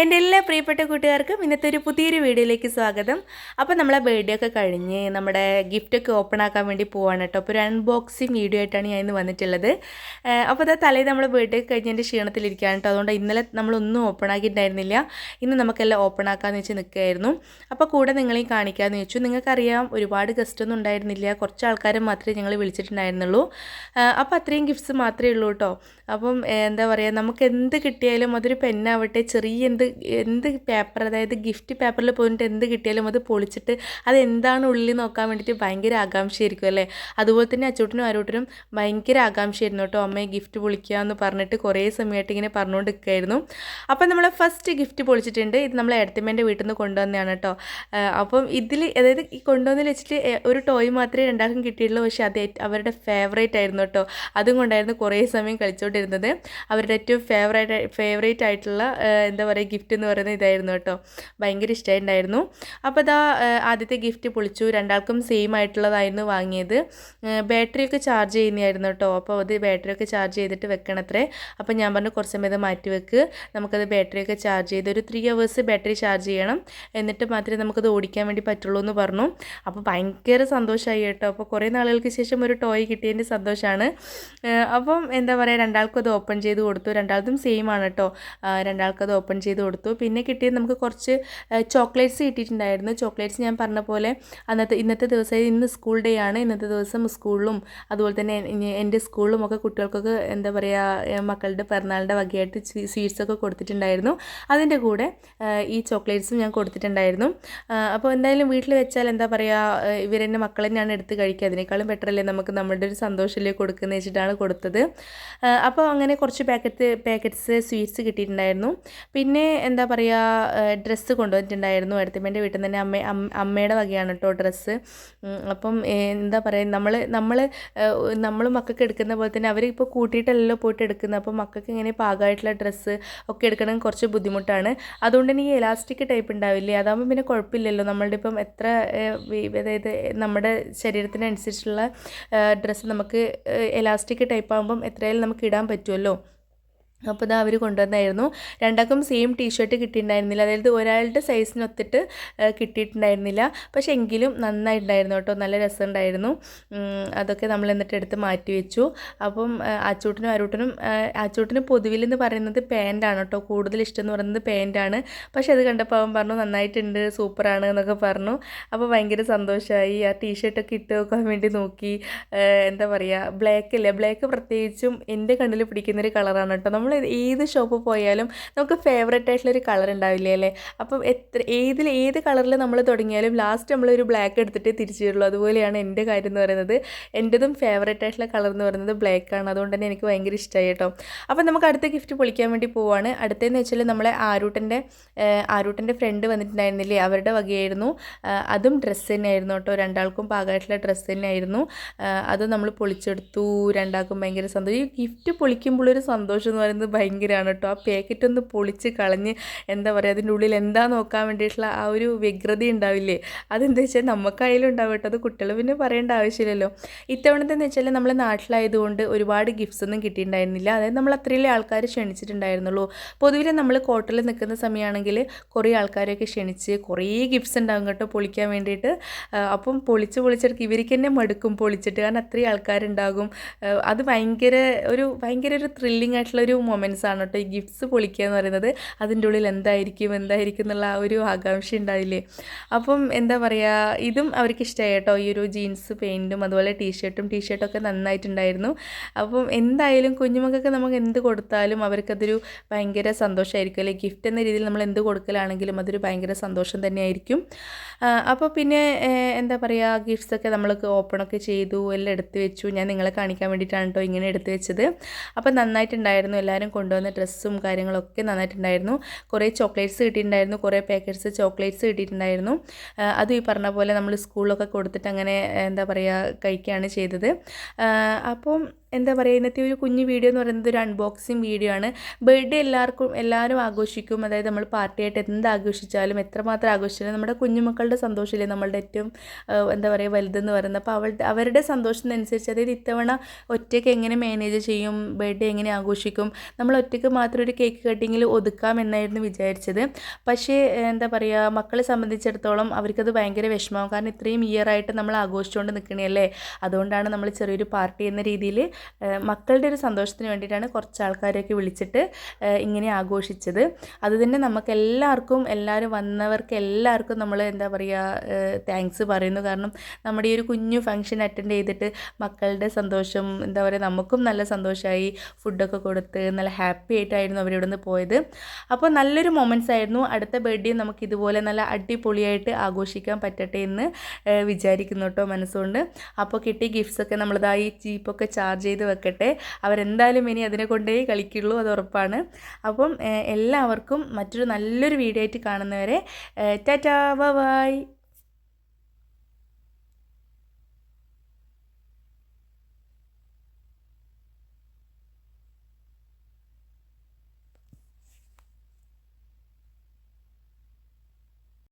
എന്റെ എല്ലാ പ്രിയപ്പെട്ട കൂട്ടുകാർക്കും ഇന്നത്തെ ഒരു പുതിയൊരു വീഡിയോയിലേക്ക് സ്വാഗതം. അപ്പോൾ നമ്മളെ ബർത്ത്ഡേ ഒക്കെ കഴിഞ്ഞ് നമ്മുടെ ഗിഫ്റ്റൊക്കെ ഓപ്പൺ ആക്കാൻ വേണ്ടി പോവാണ് കേട്ടോ. അപ്പോൾ ഒരു അൺബോക്സിങ് വീഡിയോ ആയിട്ടാണ് ഞാൻ ഇന്ന് വന്നിട്ടുള്ളത്. അപ്പോൾ അതാ തലേ നമ്മൾ ബർത്ത്ഡേ കഴിഞ്ഞതിന്റെ ക്ഷീണത്തിലിരിക്കുകയാണ് കേട്ടോ. അതുകൊണ്ട് ഇന്നലെ നമ്മളൊന്നും ഓപ്പൺ ആക്കിയിട്ടുണ്ടായിരുന്നില്ല. ഇന്ന് നമുക്കെല്ലാം ഓപ്പൺ ആക്കാമെന്ന് വെച്ച് നിൽക്കുകയായിരുന്നു. അപ്പോൾ കൂടെ നിങ്ങളെയും കാണിക്കാമെന്ന് വെച്ചു. നിങ്ങൾക്കറിയാം ഒരുപാട് ഗസ്റ്റ് ഒന്നും ഉണ്ടായിരുന്നില്ല. കുറച്ച് ആൾക്കാരെ മാത്രമേ ഞങ്ങൾ വിളിച്ചിട്ടുണ്ടായിരുന്നുള്ളൂ. അപ്പോൾ അത്രയും ഗിഫ്റ്റ്സ് മാത്രമേ ഉള്ളൂ കേട്ടോ. അപ്പം എന്താ പറയുക നമുക്ക് എന്ത് കിട്ടിയാലും അതൊരു പെന്നാവട്ടെ ചെറിയ എന്ത് എന്ത് പേപ്പർ അതായത് ഗിഫ്റ്റ് പേപ്പറിൽ പോയിട്ട് എന്ത് കിട്ടിയാലും അത് പൊളിച്ചിട്ട് അത് എന്താണ് ഉള്ളിൽ നോക്കാൻ വേണ്ടിയിട്ട് ഭയങ്കര ആകാംക്ഷയായിരിക്കും അല്ലേ? അതുപോലെ തന്നെ അച്ചൂട്ടനും ആരോട്ടനും ഭയങ്കര ആകാംക്ഷയായിരുന്നു കേട്ടോ. അമ്മയെ ഗിഫ്റ്റ് പൊളിക്കുക എന്ന് പറഞ്ഞിട്ട് കുറേ സമയമായിട്ട് ഇങ്ങനെ പറഞ്ഞുകൊണ്ട് നിൽക്കുകയായിരുന്നു അപ്പം നമ്മൾ ഫസ്റ്റ് ഗിഫ്റ്റ് പൊളിച്ചിട്ടുണ്ട്. ഇത് നമ്മൾ എടത്തിമ്മേന്റെ വീട്ടിൽ നിന്ന് കൊണ്ടുവന്നതാണ് കേട്ടോ. അപ്പം ഇതിൽ അതായത് ഈ കൊണ്ടുവന്നതിൽ വെച്ചിട്ട് ഒരു ടോയ് മാത്രമേ രണ്ടാൾക്കും കിട്ടിയിട്ടുള്ളൂ. പക്ഷേ അത് അവരുടെ ഫേവറേറ്റ് ആയിരുന്നു കേട്ടോ. അതും കൊണ്ടായിരുന്നു കുറേ സമയം കളിച്ചുകൊണ്ടിരുന്നത്. അവരുടെ ഏറ്റവും ഫേവറേറ്റ് ഫേവറേറ്റ് ആയിട്ടുള്ള എന്താ പറയുക ഗിഫ്റ്റ് എന്ന് പറയുന്നത് ഇതായിരുന്നു കേട്ടോ. ഭയങ്കര ഇഷ്ടമായിട്ടുണ്ടായിരുന്നു അപ്പോൾ ഇതാ ആദ്യത്തെ ഗിഫ്റ്റ് പൊളിച്ചു. രണ്ടാൾക്കും സെയിം ആയിട്ടുള്ളതായിരുന്നു വാങ്ങിയത്. ബാറ്ററിയൊക്കെ ചാർജ് ചെയ്യുന്നതായിരുന്നു കേട്ടോ. അപ്പോൾ അത് ബാറ്ററിയൊക്കെ ചാർജ് ചെയ്തിട്ട് വെക്കണത്രേ. അപ്പോൾ ഞാൻ പറഞ്ഞു കുറച്ച് സമയം മാറ്റി വെക്ക്. നമുക്കത് ബാറ്ററിയൊക്കെ ചാർജ് ചെയ്ത് ഒരു ത്രീ അവേഴ്സ് ബാറ്ററി ചാർജ് ചെയ്യണം. എന്നിട്ട് മാത്രമേ നമുക്കത് ഓടിക്കാൻ വേണ്ടി പറ്റുള്ളൂ എന്ന് പറഞ്ഞു. അപ്പോൾ ഭയങ്കര സന്തോഷമായി കേട്ടോ. അപ്പോൾ കുറേ നാളുകൾക്ക് ശേഷം ഒരു ടോയ് കിട്ടിയതിന്റെ സന്തോഷമാണ് അപ്പം എന്താ പറയുക രണ്ടാൾക്കും അത് ഓപ്പൺ ചെയ്ത് കൊടുത്തു. രണ്ടാൾക്കും സെയിം ആണ് കേട്ടോ. രണ്ടാൾക്കത് രണ്ടാൾക്കും അത് ഓപ്പൺ ചെയ്ത് കൊടുത്തു. പിന്നെ കിട്ടിയത് നമുക്ക് കുറച്ച് ചോക്ലേറ്റ്സ് കിട്ടിയിട്ടുണ്ടായിരുന്നു. ചോക്ലേറ്റ്സ് ഞാൻ പറഞ്ഞ പോലെ അന്നത്തെ ഇന്നത്തെ ദിവസം ഇന്ന് സ്കൂൾ ഡേ ആണ്. ഇന്നത്തെ ദിവസം സ്കൂളിലും അതുപോലെ തന്നെ എന്റെ സ്കൂളിലും ഒക്കെ കുട്ടികൾക്കൊക്കെ എന്താ പറയുക മക്കളുടെ പിറന്നാളിന്റെ വകയായിട്ട് സ്വീറ്റ്സ് ഒക്കെ കൊടുത്തിട്ടുണ്ടായിരുന്നു. അതിന്റെ കൂടെ ഈ ചോക്ലേറ്റ്സും ഞാൻ കൊടുത്തിട്ടുണ്ടായിരുന്നു. അപ്പോൾ എന്തായാലും വീട്ടിൽ വെച്ചാൽ എന്താ പറയുക ഇവരെന്നെ മക്കളെ തന്നെയാണ് എടുത്ത് കഴിക്കുക. അതിനേക്കാളും ബെറ്ററല്ലേ നമുക്ക് നമ്മളുടെ ഒരു സന്തോഷമല്ലേ കൊടുക്കുന്നത് വെച്ചിട്ടാണ് കൊടുത്തത്. അപ്പോൾ അങ്ങനെ കുറച്ച് പാക്കറ്റ് പാക്കറ്റ്സ് സ്വീറ്റ്സ് കിട്ടിയിട്ടുണ്ടായിരുന്നു. പിന്നെ എന്താ പറയുക ഡ്രസ്സ് കൊണ്ടുവന്നിട്ടുണ്ടായിരുന്നു. എടുത്തമ്മേന്റെ വീട്ടിൽ നിന്ന് തന്നെ അമ്മ അമ്മ- അമ്മയുടെ വകയാണ് കേട്ടോ ഡ്രസ്സ്. അപ്പം എന്താ പറയുക നമ്മൾ നമ്മൾ നമ്മൾ മക്കൾക്ക് എടുക്കുന്ന പോലെ തന്നെ അവർ ഇപ്പോൾ കൂട്ടിയിട്ടല്ലല്ലോ പോയിട്ട് എടുക്കുന്നത്. അപ്പോൾ മക്കൾക്ക് ഇങ്ങനെ പാകമായിട്ടുള്ള ഡ്രസ്സ് ഒക്കെ എടുക്കണമെങ്കിൽ കുറച്ച് ബുദ്ധിമുട്ടാണ്. അതുകൊണ്ട് തന്നെ ഈ ടൈപ്പ് ഉണ്ടാവില്ലേ? അതാകുമ്പോൾ പിന്നെ കുഴപ്പമില്ലല്ലോ. നമ്മളുടെ ഇപ്പം എത്ര അതായത് നമ്മുടെ ശരീരത്തിനനുസരിച്ചുള്ള ഡ്രസ്സ് നമുക്ക് എലാസ്റ്റിക് ടൈപ്പ് ആകുമ്പം എത്രയായാലും നമുക്ക് ഇടാൻ പറ്റുമല്ലോ അപ്പോൾ ഇതാ അവർ കൊണ്ടുവന്നായിരുന്നു. രണ്ടാൾക്കും സെയിം ടീഷർട്ട് കിട്ടിയിട്ടുണ്ടായിരുന്നില്ല. അതായത് ഒരാളുടെ സൈസിനൊത്തിട്ട് കിട്ടിയിട്ടുണ്ടായിരുന്നില്ല. പക്ഷെ എങ്കിലും നന്നായിട്ടുണ്ടായിരുന്നു കേട്ടോ. നല്ല രസമുണ്ടായിരുന്നു. അതൊക്കെ നമ്മൾ എന്നിട്ട് എടുത്ത് മാറ്റി വെച്ചു. അപ്പം അച്ചൂട്ടനും അരൂട്ടനും ഏഹ്, അച്ചൂട്ടന് പൊതുവിലെന്ന് പറയുന്നത് പാന്റാണ് കേട്ടോ. കൂടുതൽ ഇഷ്ടം എന്ന് പറയുന്നത് പാന്റാണ് പക്ഷെ അത് കണ്ടപ്പോൾ അവൻ പറഞ്ഞു നന്നായിട്ടുണ്ട് സൂപ്പറാണ് എന്നൊക്കെ പറഞ്ഞു. അപ്പോൾ ഭയങ്കര സന്തോഷമായി ആ ടീഷർട്ടൊക്കെ ഇട്ട് നോക്കാൻ വേണ്ടി നോക്കി. എന്താ പറയുക ബ്ലാക്ക് അല്ലേ ബ്ലാക്ക് പ്രത്യേകിച്ചും എന്റെ കണ്ണിൽ പിടിക്കുന്നൊരു കളറാണ് കേട്ടോ. നമ്മൾ ഏത് ഷോപ്പിൽ പോയാലും നമുക്ക് ഫേവറേറ്റ് ആയിട്ടുള്ളൊരു കളർ ഉണ്ടാവില്ലേ അല്ലേ? അപ്പം എത്ര ഏതിൽ ഏത് കളറിൽ നമ്മൾ തുടങ്ങിയാലും ലാസ്റ്റ് നമ്മളൊരു ബ്ലാക്ക് എടുത്തിട്ടേ തിരിച്ചു വരുള്ളൂ. അതുപോലെയാണ് എന്റെ കാര്യം എന്ന് പറയുന്നത്. എന്റെതും ഫേവറേറ്റ് ആയിട്ടുള്ള കളർ എന്ന് പറയുന്നത് ബ്ലാക്ക് ആണ്. അതുകൊണ്ട് തന്നെ എനിക്ക് ഭയങ്കര ഇഷ്ടമായി കേട്ടോ. അപ്പം നമുക്ക് അടുത്ത ഗിഫ്റ്റ് പൊളിക്കാൻ വേണ്ടി പോവാണ്. അടുത്തതെന്ന് വെച്ചാൽ നമ്മളെ ആരൂട്ടന്റെ ആരൂട്ടന്റെ ഫ്രണ്ട് വന്നിട്ടുണ്ടായിരുന്നില്ലേ? അവരുടെ വകയായിരുന്നു. അതും ഡ്രസ്സ് തന്നെയായിരുന്നു കേട്ടോ. രണ്ടാൾക്കും പാകമായിട്ടുള്ള ഡ്രസ്സ് തന്നെയായിരുന്നു. അത് നമ്മൾ പൊളിച്ചെടുത്തു. രണ്ടാൾക്കും ഭയങ്കര സന്തോഷം. ഈ ഗിഫ്റ്റ് പൊളിക്കുമ്പോഴൊരു സന്തോഷം എന്ന് പറയുന്നത് ഭയങ്കരമാണ് കേട്ടോ. ആ പാക്കറ്റ് ഒന്ന് പൊളിച്ച് കളഞ്ഞ് എന്താ പറയുക അതിന്റെ ഉള്ളിൽ എന്താ നോക്കാൻ വേണ്ടിയിട്ടുള്ള ആ ഒരു വ്യഗ്രത ഉണ്ടാവില്ലേ? അതെന്താ വെച്ചാൽ നമുക്കായാലും ഉണ്ടാവും കേട്ടോ. അത് കുട്ടികൾ പിന്നെ പറയേണ്ട ആവശ്യമില്ലല്ലോ. ഇത്തവണത്തെന്ന് വെച്ചാൽ നമ്മൾ നാട്ടിലായതുകൊണ്ട് ഒരുപാട് ഗിഫ്റ്റ്സ് ഒന്നും കിട്ടിയിട്ടുണ്ടായിരുന്നില്ല. അതായത് നമ്മൾ അത്രയിലേ ആൾക്കാർ ക്ഷണിച്ചിട്ടുണ്ടായിരുന്നുള്ളൂ. പൊതുവിൽ നമ്മൾ കോട്ടലിൽ നിൽക്കുന്ന സമയമാണെങ്കിൽ കുറേ ആൾക്കാരെയൊക്കെ ക്ഷണിച്ച് കുറേ ഗിഫ്റ്റ്സ് ഉണ്ടാവും കേട്ടോ പൊളിക്കാൻ വേണ്ടിയിട്ട്. അപ്പം പൊളിച്ച് പൊളിച്ചെടുക്ക് ഇവർക്ക് തന്നെ മടുക്കും പൊളിച്ചിട്ട്. കാരണം അത്രയും ആൾക്കാരുണ്ടാകും. അത് ഭയങ്കര ഒരു ഭയങ്കര ഒരു ത്രില്ലിംഗ് ആയിട്ടുള്ള ഒരു മൊമെന്റ്സ് ആണ് കേട്ടോ ഈ ഗിഫ്റ്റ്സ് പൊളിക്കുക എന്ന് പറയുന്നത്. അതിന്റെ ഉള്ളിൽ എന്തായിരിക്കും എന്തായിരിക്കും എന്നുള്ള ആ ഒരു ആകാംക്ഷ ഉണ്ടാവില്ലേ? അപ്പം എന്താ പറയുക ഇതും അവർക്ക് ഇഷ്ടമായി കേട്ടോ. ഈ ഒരു ജീൻസ് പെയിന്റും അതുപോലെ ടീഷർട്ടും ടീഷർട്ടൊക്കെ നന്നായിട്ടുണ്ടായിരുന്നു. അപ്പം എന്തായാലും കുഞ്ഞുമക്കൾക്ക് നമുക്ക് എന്ത് കൊടുത്താലും അവർക്കതൊരു ഭയങ്കര സന്തോഷമായിരിക്കും. അല്ലെങ്കിൽ ഗിഫ്റ്റ് എന്ന രീതിയിൽ നമ്മൾ എന്ത് കൊടുക്കലാണെങ്കിലും അതൊരു ഭയങ്കര സന്തോഷം തന്നെയായിരിക്കും. അപ്പോൾ പിന്നെ എന്താ പറയുക ഗിഫ്റ്റ്സൊക്കെ നമ്മൾ ഓപ്പണൊക്കെ ചെയ്തു എല്ലാം എടുത്ത് വെച്ചു. ഞാൻ നിങ്ങളെ കാണിക്കാൻ വേണ്ടിയിട്ടാണ് കേട്ടോ ഇങ്ങനെ എടുത്ത് വെച്ചത്. അപ്പോൾ നന്നായിട്ടുണ്ടായിരുന്നു. എല്ലാവരും കൊണ്ടുവന്ന ഡ്രസ്സും കാര്യങ്ങളൊക്കെ നന്നായിട്ടുണ്ടായിരുന്നു. കുറേ ചോക്ലേറ്റ്സ് കിട്ടിയിട്ടുണ്ടായിരുന്നു. കുറേ പാക്കറ്റ്സ് ചോക്ലേറ്റ്സ് കിട്ടിയിട്ടുണ്ടായിരുന്നു. അതും ഈ പറഞ്ഞ പോലെ നമ്മൾ സ്കൂളിലൊക്കെ കൊടുത്തിട്ട് അങ്ങനെ എന്താ പറയുക കഴിക്കുകയാണ് ചെയ്തത്. അപ്പം എന്താ പറയുക ഇന്നത്തെ ഒരു കുഞ്ഞു വീഡിയോ എന്ന് പറയുന്നത് ഒരു അൺബോക്സിങ് വീഡിയോ ആണ്. ബർത്ത്ഡേ എല്ലാവർക്കും എല്ലാവരും ആഘോഷിക്കും. അതായത് നമ്മൾ പാർട്ടിയായിട്ട് എന്ത് ആഘോഷിച്ചാലും എത്രമാത്രം ആഘോഷിച്ചാലും നമ്മുടെ കുഞ്ഞുമക്കളുടെ സന്തോഷമില്ലേ നമ്മളുടെ ഏറ്റവും എന്താ പറയുക വലുതെന്ന് പറയുന്നത്. അപ്പോൾ അവളുടെ അവരുടെ സന്തോഷത്തിനനുസരിച്ച് അതായത് ഇത്തവണ ഒറ്റയ്ക്ക് എങ്ങനെ മാനേജ് ചെയ്യും ബർത്ത്ഡേ എങ്ങനെ ആഘോഷിക്കും നമ്മൾ ഒറ്റയ്ക്ക് മാത്രം ഒരു കേക്ക് കട്ടിങ്ങിൽ ഒതുക്കാം എന്നായിരുന്നു വിചാരിച്ചത്. പക്ഷേ എന്താ പറയുക മക്കളെ സംബന്ധിച്ചിടത്തോളം അവർക്കത് ഭയങ്കര വിഷമമാകും കാരണം ഇത്രയും ഇയർ ആയിട്ട് നമ്മൾ ആഘോഷിച്ചുകൊണ്ട് നിൽക്കണല്ലേ അതുകൊണ്ടാണ് നമ്മൾ ചെറിയൊരു പാർട്ടി എന്ന രീതിയിൽ മക്കളുടെ ഒരു സന്തോഷത്തിന് വേണ്ടിയിട്ടാണ് കുറച്ച് ആൾക്കാരെയൊക്കെ വിളിച്ചിട്ട് ഇങ്ങനെ ആഘോഷിച്ചത്. അത് തന്നെ നമുക്ക് എല്ലാവർക്കും എല്ലാവരും വന്നവർക്ക് എല്ലാവർക്കും നമ്മൾ എന്താ പറയുക താങ്ക്സ് പറയുന്നു. കാരണം നമ്മുടെ ഈ ഒരു കുഞ്ഞു ഫംഗ്ഷൻ അറ്റൻഡ് ചെയ്തിട്ട് മക്കളുടെ സന്തോഷം എന്താ പറയുക നമുക്കും നല്ല സന്തോഷമായി ഫുഡൊക്കെ കൊടുത്ത് നല്ല ഹാപ്പി ആയിട്ടായിരുന്നു അവരിവിടെ നിന്ന് പോയത്. അപ്പോൾ നല്ലൊരു മൊമെന്റ്സ് ആയിരുന്നു. അടുത്ത ബർത്ത്ഡേ നമുക്ക് ഇതുപോലെ നല്ല അടിപൊളിയായിട്ട് ആഘോഷിക്കാൻ പറ്റട്ടെ എന്ന് വിചാരിക്കുന്നു കേട്ടോ മനസ്സുകൊണ്ട്. അപ്പോൾ കിട്ടിയ ഗിഫ്റ്റ്സ് ഒക്കെ നമ്മളിതായി ചീപ്പൊക്കെ ചാർജ് ചെയ്ത് വെക്കട്ടെ. അവരെന്തായാലും ഇനി അതിനെ കൊണ്ടേ കളിക്കുള്ളൂ അത് ഉറപ്പാണ്. അപ്പം എല്ലാവർക്കും മറ്റൊരു നല്ലൊരു വീഡിയോ ആയിട്ട് കാണുന്നവരെ ടാറ്റാ ബൈ.